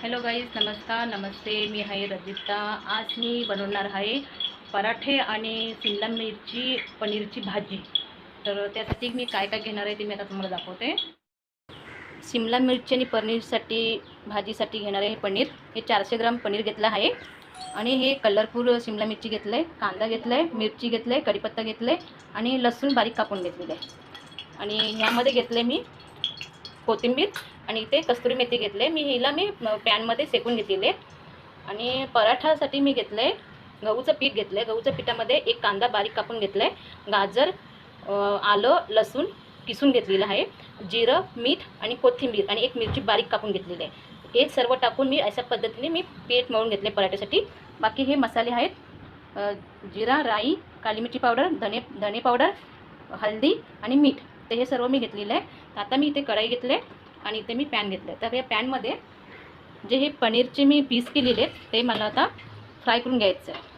Hello guys नमस्कार नमस्ते मी आहे रजिता. आज मी बनवणार आहे पराठे आणि शिमला मिरची पनीरची भाजी. तर त्यासाठी मी काय काय घेणार आहे ते मी आता तुम्हाला दाखवते. शिमला मिरची आणि पनीरसाठी भाजीसाठी घेणार आहे पनीर. हे चारशे ग्राम पनीर घेतलं आहे. आणि हे कलरफुल शिमला मिरची घेतलं आहे कांदा घेतला आहे मिरची घेतलं आहे कढीपत्ता घेतलं आहे आणि लसूण बारीक कापून घेतलेलं आहे. आणि ह्यामध्ये घेतलं आहे मी कोथिंबीर आणि इथे कस्तुरी मेथी घेतले. मी हिला मी पॅनमध्ये सेकून घेतलेले आणि पराठासाठी मी घेतलं आहे गहूचं पीठ घेतलं आहे गहूच्या पिठामध्ये एक कांदा बारीक कापून घेतलं आहे गाजर आलं लसूण किसून घेतलेलं आहे. जिरं मीठ आणि कोथिंबीर आणि एक मिरची बारीक कापून घेतलेली आहे. हे सर्व टाकून मी अशा पद्धतीने मी पीठ मळून घेतले पराठ्यासाठी. बाकी हे मसाले आहेत जिरा राई काली मिरची पावडर धने धने पावडर हळदी आणि मीठ. तर हे सर्व मी घेतलेलं आहे. तर आता मी इथे कढाई घेतले आणि इथे मी पॅन घेतलं तर या पॅनमध्ये जे हे पनीरचे मी पीस केलेले आहेत ते मला आता फ्राय करून घ्यायचं आहे.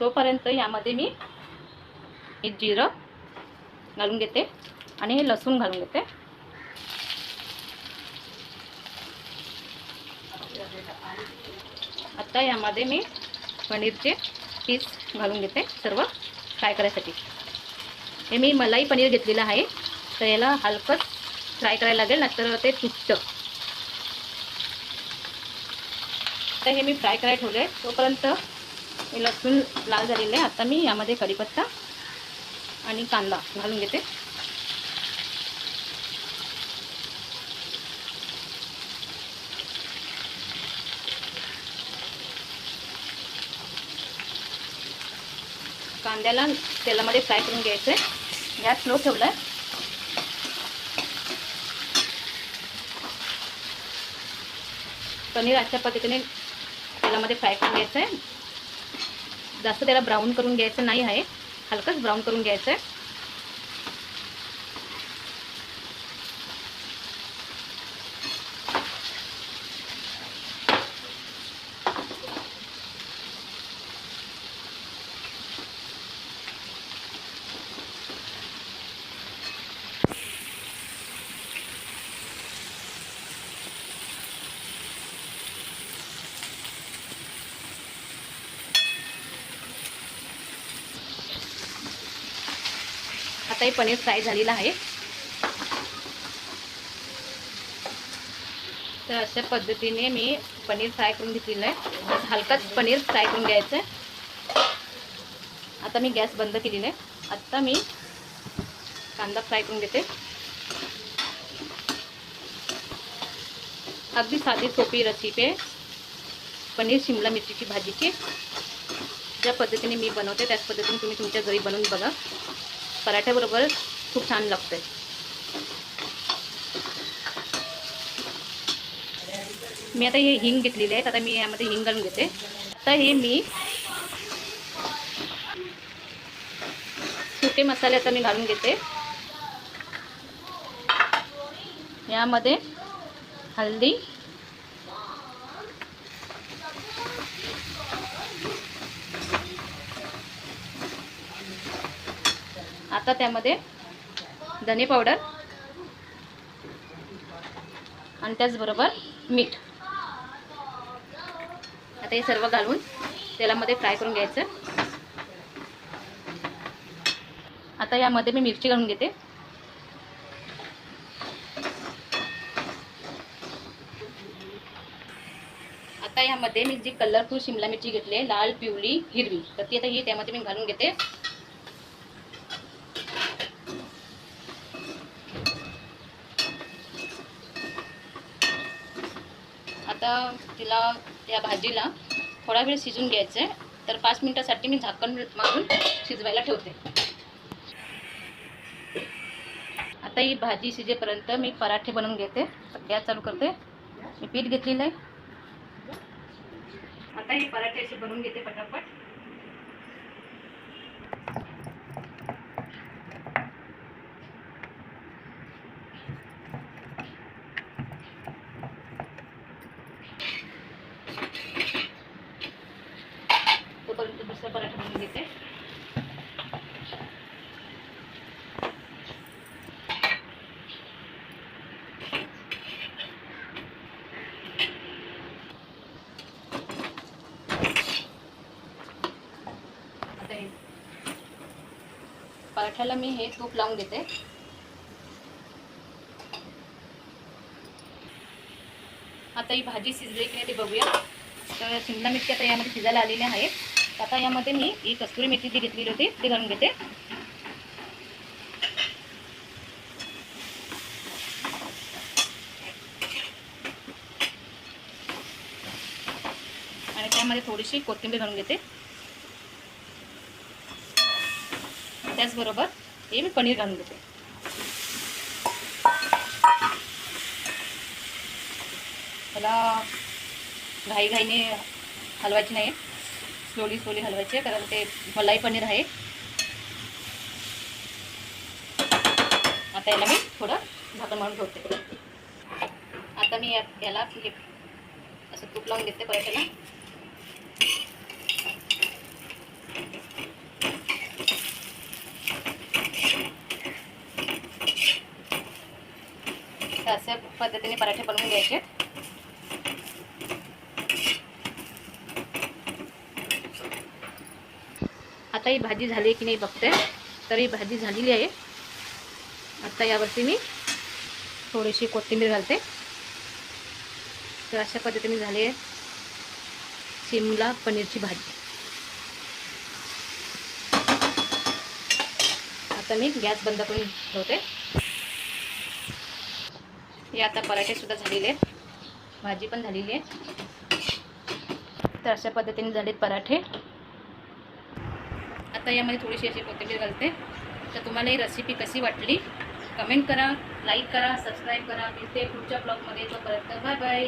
तोपर्यंत यामध्ये मी एक जिरं घालून घेते आणि हे लसूण घालून घेते. आता यामध्ये मी पनीरचे पीस घालून घेते सर्व फ्राय करायसाठी. हे मी मलाई पनीर घेतलेलं आहे तर याला हलकंच फ्राय करायला लागेल नंतर ते तुटतं. तर हे मी फ्राय करायला ठेवले आहे तोपर्यंत हे लसूण लाल झालेलं आहे. आता मी यामध्ये कढीपत्ता आणि कांदा घालून घेते. कांद्याला तेलामध्ये फ्राय करून घ्यायचं आहे गॅस स्लो ठेवला आहे पनीर अशा पद्धतीने तेलामध्ये फ्राय करून घ्यायचं आहे जास्त त्याला ब्राऊन करून घ्यायचं नाही आहे. हलकंच ब्राऊन करून घ्यायचं आहे आता हे पनीर फ्राय झालेलं आहे. तर अशा पद्धतीने मी पनीर फ्राय करून घेतलेलं आहे. हलकाच पनीर फ्राय करून घ्यायचं आहे. आता मी गॅस बंद केलेला आहे. आत्ता मी कांदा फ्राय करून घेते. अगदी साधी सोपी रेसिपी आहे. पनीर शिमला मिरचीची भाजीची. ज्या पद्धतीने मी बनवते त्याच पद्धतीने तुम्ही तुमच्या घरी बनवून बघा. पराठ्याबरोबर खूप छान लागते मी आता हे हिंग घेतलेले आहेत आता मी यामध्ये हिंग घालून घेते. आता हे मी सुके मसाले आता मी घालून घेते. यामध्ये हल्दी आता त्यामध्ये धने पावडर आणि त्याचबरोबर मीठ. आता हे सर्व घालून तेलामध्ये फ्राय करून घ्यायचं. आता यामध्ये मी मिरची घालून घेते. आता यामध्ये मी जी कलरफुल शिमला मिरची घेतली आहे लाल पिवळी हिरवी तर ती आता ही त्यामध्ये मी घालून घेते. आता तिला त्या भाजीला थोडा वेळ शिजून घ्यायचं आहे तर पाच मिनटासाठी मी झाकण मारून शिजवायला ठेवते. आता ही भाजी शिजेपर्यंत मी पराठे बनवून घेते. गॅस चालू करते. मी पीठ घेतलेलं आहे. आता ही पराठे असे बनवून घेते पटापट. तोपर्यंत दुसरा पराठा बनवून घेते. पराठ्याला मी हे तूप लावून घेते. आता ही भाजी शिजली की नाही ते बघूया. तर शिमला मिरची तर यामध्ये शिजायला आलेल्या आहेत. आता यामध्ये मी ही कस्तुरी मेथी जी घेतलेली होती ती घालून घेते. आणि त्यामध्ये थोडीशी कोथिंबीर घालून घेते. त्याचबरोबर हे मी पनीर घालून घेते. मला घाईघाईने हलवायची नाही स्लोली स्लोली हलवायचे कारण ते मलाई पनीर आहे. आता याला मी थोडं झाकण मारून ठेवते. आता मी या- याला हे असं तूप लावून घेते पराठ्याला. तर अशा पद्धतीने पराठे बनवून घ्यायचे. आता ही भाजी झाली आहे की नाही बघते. तर ही भाजी झालेली आहे. आता यावरती मी थोडीशी कोथिंबीर घालते. तर अशा पद्धतीने झाली आहे शिमला पनीरची भाजी. आता मी गॅस बंद करून ठेवते. हे आता पराठेसुद्धा झालेले आहेत. भाजी पण झालेली आहे. तर अशा पद्धतीने झालेत पराठे. आता यामध्ये थोडीशी अशी कोथिंबीर घालते. तर तुम्हाला ही रेसिपी कशी वाटली कमेंट करा लाईक करा सबस्क्राईब करा. मिळते पुढच्या ब्लॉगमध्ये तोपर्यंत बाय बाय